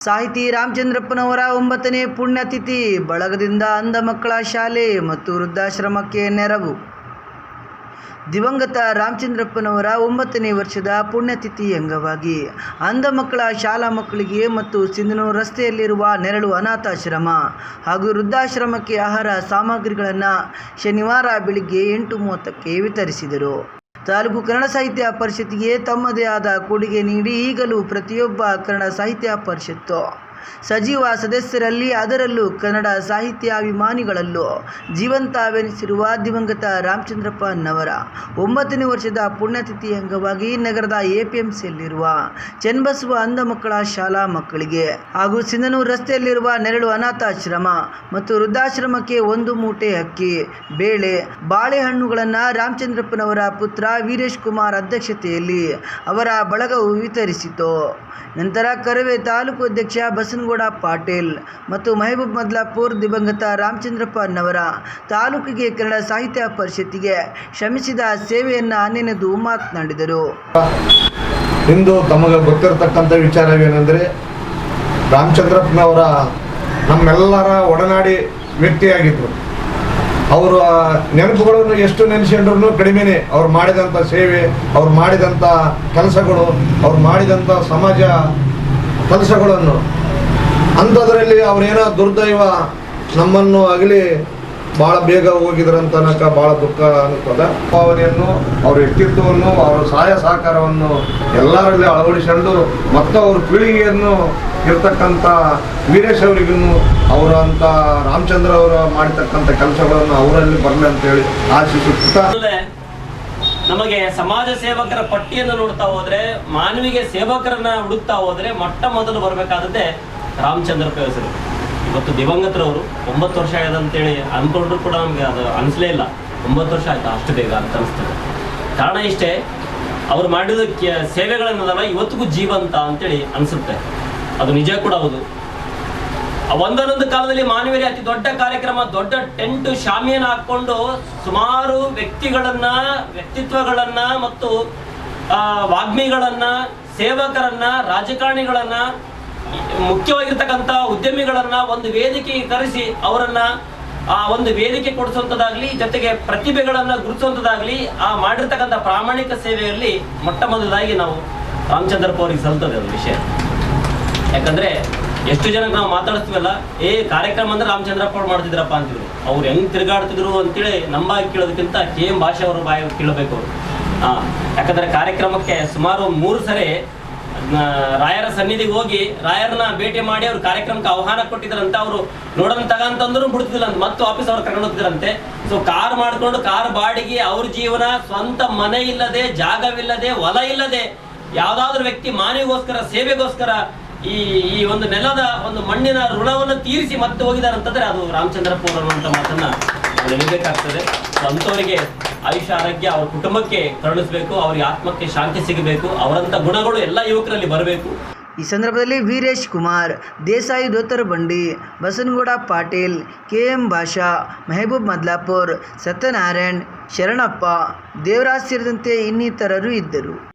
ಸಾಹಿತಿ ರಾಮಚಂದ್ರಪ್ಪನವರ ಒಂಬತ್ತನೇ ಪುಣ್ಯತಿಥಿ, ಬಳಗದಿಂದ ಅಂಧ ಮಕ್ಕಳ ಶಾಲೆ ಮತ್ತು ವೃದ್ಧಾಶ್ರಮಕ್ಕೆ ನೆರವು. ದಿವಂಗತ ರಾಮಚಂದ್ರಪ್ಪನವರ ಒಂಬತ್ತನೇ ವರ್ಷದ ಪುಣ್ಯತಿಥಿ ಅಂಗವಾಗಿ ಅಂಧ ಮಕ್ಕಳ ಶಾಲಾ ಮಕ್ಕಳಿಗೆ ಮತ್ತು ಸಿಂಧನೂರು ರಸ್ತೆಯಲ್ಲಿರುವ ನೆರಳು ಅನಾಥಾಶ್ರಮ ಹಾಗೂ ವೃದ್ಧಾಶ್ರಮಕ್ಕೆ ಆಹಾರ ಸಾಮಗ್ರಿಗಳನ್ನು ಶನಿವಾರ ಬೆಳಿಗ್ಗೆ ಎಂಟು ಮೂವತ್ತಕ್ಕೆ ವಿತರಿಸಿದರು. ತಾಲೂಕು ಕನ್ನಡ ಸಾಹಿತ್ಯ ಪರಿಷತ್ತಿಗೆ ತಮ್ಮದೇ ಆದ ಕೊಡುಗೆ ನೀಡಿ ಈಗಲೂ ಪ್ರತಿಯೊಬ್ಬ ಕನ್ನಡ ಸಾಹಿತ್ಯ ಪರಿಷತ್ತು. ಸಜೀವ ಸದಸ್ಯರಲ್ಲಿ ಅದರಲ್ಲೂ ಕನ್ನಡ ಸಾಹಿತ್ಯಾಭಿಮಾನಿಗಳಲ್ಲೂ ಜೀವಂತವೆನಿಸಿರುವ ದಿವಂಗತ ರಾಮಚಂದ್ರಪ್ಪ ನವರ ಒಂಬತ್ತನೇ ವರ್ಷದ ಪುಣ್ಯತಿಥಿ ಅಂಗವಾಗಿ ನಗರದ ಎಪಿಎಂಸಿಯಲ್ಲಿರುವ ಚೆನ್ಬಸುವ ಅಂಧ ಮಕ್ಕಳ ಶಾಲಾ ಮಕ್ಕಳಿಗೆ ಹಾಗೂ ಸಿಂಧನೂರು ರಸ್ತೆಯಲ್ಲಿರುವ ನೆರಳು ಅನಾಥಾಶ್ರಮ ಮತ್ತು ವೃದ್ಧಾಶ್ರಮಕ್ಕೆ ಒಂದು ಮೂಟೆ ಅಕ್ಕಿ, ಬೇಳೆ, ಬಾಳೆಹಣ್ಣುಗಳನ್ನು ರಾಮಚಂದ್ರಪ್ಪನವರ ಪುತ್ರ ವೀರೇಶ್ ಕುಮಾರ್ ಅಧ್ಯಕ್ಷತೆಯಲ್ಲಿ ಅವರ ಬಳಗವು ವಿತರಿಸಿತು. ನಂತರ ಕರವೇ ತಾಲೂಕು ಅಧ್ಯಕ್ಷ ಬಸನಗೌಡ ಪಾಟೀಲ್ ಮತ್ತು ಮೆಹಬೂಬ್ ಮದ್ಲಾಪುರ್, ದಿವಂಗತ ರಾಮಚಂದ್ರಪ್ಪನವರ ತಾಲೂಕಿಗೆ ಕನ್ನಡ ಸಾಹಿತ್ಯ ಪರಿಷತ್ತಿಗೆ ಶ್ರಮಿಸಿದ ಸೇವೆಯನ್ನು ನೆನೆದು ಮಾತನಾಡಿದರು. ಇಂದು ತಮಗೆ ಗೊತ್ತಿರತಕ್ಕಂಥ ವಿಚಾರವೇನೆಂದರೆ ರಾಮಚಂದ್ರಪ್ಪನವರ ನಮ್ಮೆಲ್ಲರ ಒಡನಾಡಿ ವ್ಯಕ್ತಿಯಾಗಿದ್ದರು ಅವರ ನೆನಪುಗಳನ್ನು ಎಷ್ಟು ನೆನೆಸ್ಕೊಂಡ್ರು ಕಡಿಮೆನೆ. ಅವ್ರು ಮಾಡಿದಂಥ ಸೇವೆ, ಅವ್ರು ಮಾಡಿದಂಥ ಕೆಲಸಗಳು, ಅವ್ರು ಮಾಡಿದಂಥ ಸಮಾಜ ಕೆಲಸಗಳನ್ನು ಅಂಥದ್ರಲ್ಲಿ ಅವರೇನೋ ದುರ್ದೈವ ನಮ್ಮನ್ನು ಆಗಲಿ ಭಾಳ ಬೇಗ ಹೋಗಿದ್ರಂತ ಬಹಳ ದುಃಖ ಅನ್ಕೋದ ಭಾವನೆಯನ್ನು ಅವ್ರ ವ್ಯಕ್ತಿತ್ವವನ್ನು, ಅವರ ಸಹಾಯ ಸಹಕಾರವನ್ನು ಎಲ್ಲರಲ್ಲಿ ಅಳವಡಿಸಿಕೊಂಡು ಮತ್ತು ಅವ್ರ ಪೀಳಿಗೆಯನ್ನು ಇರ್ತಕ್ಕಂಥ ವೀರೇಶ್ ಅವರಿಗೂ ಅವರಂತ ರಾಮಚಂದ್ರ ಅವರು ಮಾಡಿರ್ತಕ್ಕಂಥ ಕೆಲಸಗಳನ್ನು ಅವರಲ್ಲಿ ಬರಲಿ ಅಂತೇಳಿ ಆಶಿಸುತ್ತಾ. ಮೊದಲೇ ನಮಗೆ ಸಮಾಜ ಸೇವಕರ ಪಟ್ಟಿಯನ್ನು ನೋಡ್ತಾ ಹೋದ್ರೆ ಮಾನವಿಗೆ ಸೇವಕರನ್ನ ಹುಡುಕ್ತಾ ಹೋದ್ರೆ ಮೊಟ್ಟ ಮೊದಲು ಬರಬೇಕಾದದ್ದೇ ರಾಮಚಂದ್ರಪ್ಪ ಹೆಸರು ಇವತ್ತು ದಿವಂಗತರವರು ಒಂಬತ್ತು ವರ್ಷ ಆಗಿದೆ ಅಂತೇಳಿ ಅನ್ಕೊಂಡ್ರು ಕೂಡ ನಮಗೆ ಅದು ಅನಿಸ್ಲೇ ಇಲ್ಲ. ಒಂಬತ್ತು ವರ್ಷ ಆಯ್ತು, ಅಷ್ಟು ಬೇಗ ಅಂತ ಅನಿಸ್ತದೆ. ಕಾರಣ ಇಷ್ಟೇ, ಅವ್ರು ಮಾಡಿದ ಸೇವೆಗಳನ್ನದಲ್ಲ ಇವತ್ತಿಗೂ ಜೀವಂತ ಅಂತೇಳಿ ಅನಿಸುತ್ತೆ. ಅದು ನಿಜ ಕೂಡ ಹೌದು. ಆ ಒಂದೊಂದೊಂದು ಕಾಲದಲ್ಲಿ ಮಾನವೀಯ ಅತಿ ದೊಡ್ಡ ಕಾರ್ಯಕ್ರಮ, ದೊಡ್ಡ ಟೆಂಟ್ ಶಾಮಿಯನ್ನು ಹಾಕೊಂಡು ಸುಮಾರು ವ್ಯಕ್ತಿಗಳನ್ನ, ವ್ಯಕ್ತಿತ್ವಗಳನ್ನ ಮತ್ತು ವಾಗ್ಮಿಗಳನ್ನ, ಸೇವಕರನ್ನ, ರಾಜಕಾರಣಿಗಳನ್ನ ಮುಖ್ಯವಾಗಿರ್ತಕ್ಕಂಥ ಉದ್ಯಮಿಗಳನ್ನ ಒಂದು ವೇದಿಕೆಗೆ ಕರೆಸಿ ಅವರನ್ನ ಆ ಒಂದು ವೇದಿಕೆ ಕೊಡಿಸುವಂಥದ್ದಾಗ್ಲಿ ಜೊತೆಗೆ ಪ್ರತಿಭೆಗಳನ್ನ ಗುರುತಿಸುವಂಥದ್ದಾಗ್ಲಿ ಆ ಮಾಡಿರ್ತಕ್ಕಂಥ ಪ್ರಾಮಾಣಿಕ ಸೇವೆಯಲ್ಲಿ ಮೊಟ್ಟ ಮೊದಲಾಗಿ ನಾವು ರಾಮಚಂದ್ರಪ್ಪ ಅವರಿಗೆ ಸಲ್ತದೆ ಅದು ವಿಷಯ. ಯಾಕಂದ್ರೆ ಎಷ್ಟು ಜನ ನಾವು ಮಾತಾಡ್ತೀವಲ್ಲ ಏ, ಕಾರ್ಯಕ್ರಮ ಅಂದ್ರೆ ರಾಮಚಂದ್ರಪ್ಪ ಅವ್ರು ಮಾಡ್ತಿದ್ರಪ್ಪ ಅಂತಿದ್ರು ಅವ್ರು ಹೆಂಗ್ ತಿರುಗಾಡ್ತಿದ್ರು ಅಂತೇಳಿ ನಂಬಾಗಿ ಕೇಳೋದಕ್ಕಿಂತ ಕೆ ಎಂ ಭಾಷೆ ಅವರು ಬಾಯಿ ಕೇಳಬೇಕು ಅವರು. ಯಾಕಂದ್ರೆ ಕಾರ್ಯಕ್ರಮಕ್ಕೆ ಸುಮಾರು ಮೂರು ಸರಿ ರಾಯರ ಸನ್ನಿಧಿಗೆ ಹೋಗಿ ರಾಯರನ್ನ ಭೇಟಿ ಮಾಡಿ ಅವ್ರ ಕಾರ್ಯಕ್ರಮಕ್ಕೆ ಆಹ್ವಾನ ಕೊಟ್ಟಿದ್ರಂತೆ ಅವರು ನೋಡೋಣ ತಗಂತಂದ್ರು ಬಿಡ್ತಿದ್ರು ಅಂತ ಮತ್ತೆ ವಾಪಸ್ ಅವ್ರು ಕರ್ಕೊಂಡು ಹೋಗ್ತಿದ್ರಂತೆ. ಸೊ ಕಾರ್ ಮಾಡ್ಕೊಂಡು ಕಾರ್ ಬಾಡಿಗೆ, ಅವ್ರ ಜೀವನ, ಸ್ವಂತ ಮನೆ ಇಲ್ಲದೆ, ಜಾಗವಿಲ್ಲದೆ, ಹೊಲ ಇಲ್ಲದೆ, ಯಾವ್ದಾದ್ರು ವ್ಯಕ್ತಿ ಮಾನವಿಗೋಸ್ಕರ ಸೇವೆಗೋಸ್ಕರ ಈ ಈ ಒಂದು ನೆಲದ ಒಂದು ಮಣ್ಣಿನ ಋಣವನ್ನು ತೀರಿಸಿ ಮತ್ತೆ ಹೋಗಿದಾರಂತಂದ್ರೆ ಅದು ರಾಮಚಂದ್ರಪ್ಪ ಅನ್ನುವಂಥ ಮಾತನ್ನ ಹೇಳಬೇಕಾಗ್ತದೆ. ಸೊ ಆಯುಷ್ಯ ಆರೋಗ್ಯ ಅವ್ರ ಕುಟುಂಬಕ್ಕೆ ಕರುಣಿಸಬೇಕು, ಅವ್ರಿಗೆ ಆತ್ಮಕ್ಕೆ ಶಾಂತಿ ಸಿಗಬೇಕು, ಅವರಂತ ಗುಣಗಳು ಎಲ್ಲ ಯುವಕರಲ್ಲಿ ಬರಬೇಕು. ಈ ಸಂದರ್ಭದಲ್ಲಿ ವೀರೇಶ್ ಕುಮಾರ್, ದೇಸಾಯಿ ದೋತರ ಬಂಡಿ, ಬಸನಗೌಡ ಪಾಟೀಲ್, ಕೆ ಎಂ ಭಾಷಾ ಮೆಹಬೂಬ್ ಮದ್ಲಾಪುರ್, ಸತ್ಯನಾರಾಯಣ್, ಶರಣಪ್ಪ, ದೇವರಾಜ್ ಸೇರಿದಂತೆ ಇನ್ನಿತರರು ಇದ್ದರು.